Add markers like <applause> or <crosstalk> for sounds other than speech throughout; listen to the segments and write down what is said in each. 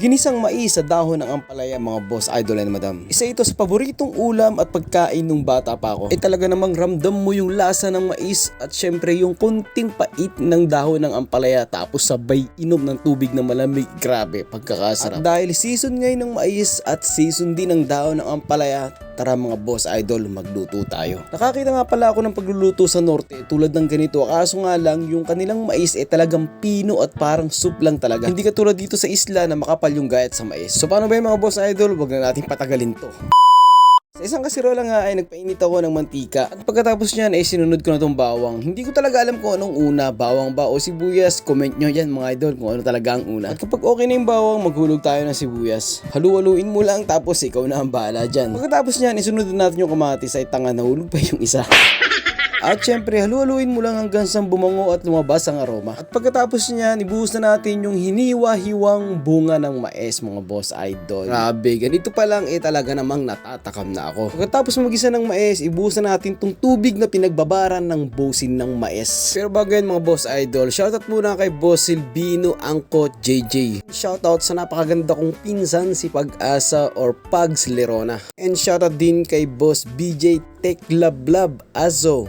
Ginisang mais sa dahon ng ampalaya mga boss, idol and madam. Isa ito sa paboritong ulam at pagkain nung bata pa ako. Eh talaga namang ramdam mo yung lasa ng mais at syempre yung kunting pait ng dahon ng ampalaya tapos sabay inom ng tubig na malamig. Grabe, pagkakasarap. At dahil season ngayon ng mais at season din ng dahon ng ampalaya, tara mga boss idol, magluto tayo. Nakakita nga pala ako ng pagluluto sa norte tulad ng ganito. Kaso nga lang, yung kanilang mais eh talagang pino at parang soup lang talaga. Hindi katulad dito sa isla na makapal yung gayat sa mais. So paano ba yung mga boss idol? Huwag na natin patagalin to. Sa isang kasirola nga ay nagpainit ako ng mantika at pagkatapos niyan ay sinunod ko na tong bawang. Hindi ko talaga alam kung anong una, bawang ba o sibuyas. Comment nyo yan mga idol kung ano talaga ang una. At kapag okay na yung bawang, maghulog tayo ng sibuyas. Halu-haluin mo lang tapos ikaw na ang bahala dyan. Pagkatapos niyan, isunod na natin yung kamatis ay tanga nahulog pa yung isa. <laughs> At syempre, halu-haluin mo lang hanggang sa bumango at lumabas ang aroma. At pagkatapos niyan, ibuhos na natin yung hiniwa-hiwang bunga ng mais, mga boss idol. Grabe, ganito pa lang eh talaga namang natatakam na ako. Pagkatapos magisa ng mais, ibuhos na natin tong tubig na pinagbabaran ng bosin ng mais. Pero bago yan mga boss idol, shoutout muna kay Boss Silvino Angko JJ. Shoutout sa napakaganda kong pinsan si Pag-asa or Pags Lerona. And shoutout din kay Boss BJ Tech Lab Lab Azo.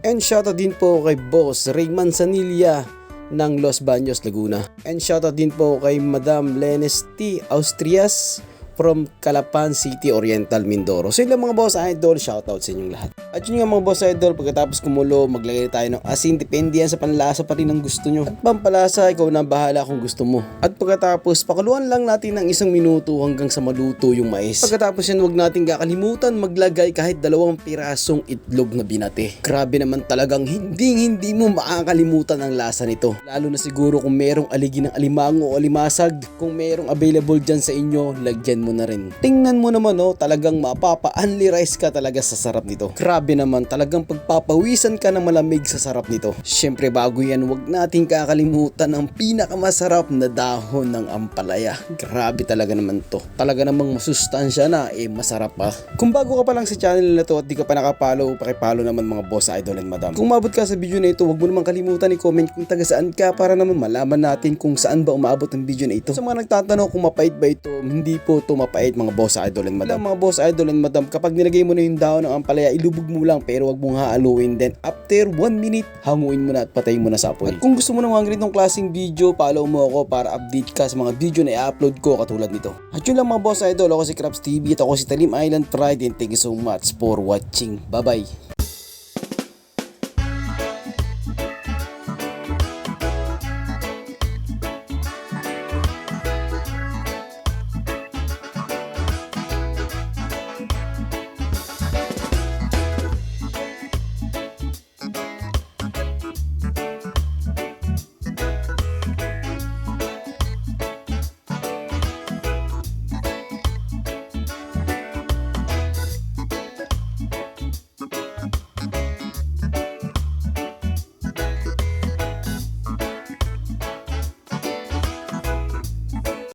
And shoutout din po kay Boss Rayman Sanilla ng Los Baños, Laguna. And shoutout din po kay Madam Lenes T. Austrias from Calapan City, Oriental, Mindoro. So yun mga boss idol, shoutout sa inyong lahat. At yun nga mga boss idol, pagkatapos kumulo, maglagay tayo ng asin, depende yan sa panlasa pa rin ng gusto nyo. At pampalasa, ikaw na bahala kung gusto mo. At pagkatapos, pakuluan lang natin ng isang minuto hanggang sa maluto yung mais. Pagkatapos yan, huwag natin kakalimutan maglagay kahit dalawang pirasong itlog na binate. Grabe naman talagang hindi hindi mo makakalimutan ang lasa nito. Lalo na siguro kung merong aligi ng alimango o alimasag, kung merong available dyan sa inyo, lagyan mo na rin. Tingnan mo naman oh, talagang mapapa-unli rice ka talaga sa sarap nito. Grabe naman, talagang pagpapawisan ka ng malamig sa sarap nito. Syempre bago yan, wag nating kakalimutan ang pinakamasarap na dahon ng ampalaya. Grabe talaga naman to. Talaga namang masustansya na, eh masarap pa. Kung bago ka pa lang sa channel na to at di ka pa nakapalo, pakipalo naman mga boss, idol and madam. Kung mabot ka sa video na ito, wag mo naman kalimutan i-comment kung taga saan ka para naman malaman natin kung saan ba umaabot ang video na ito. Sa mga nagtatanong kung mapait ba ito, hindi po to mapait mga boss, idol and madam. Mga boss, idol and madam, kapag nilagay mo na yung dahon ng ampalaya, ilubog mo lang pero wag mong haaluin. Then after 1 minute, hanguin mo na at patayin mo na sa apoy. At kung gusto mo ng mga ganitong klaseng video, follow mo ako para update ka sa mga video na i-upload ko katulad nito. At yun lang mga boss idol, ako si Krabs TV at ako si Talim Island Pride and thank you so much for watching. Bye bye!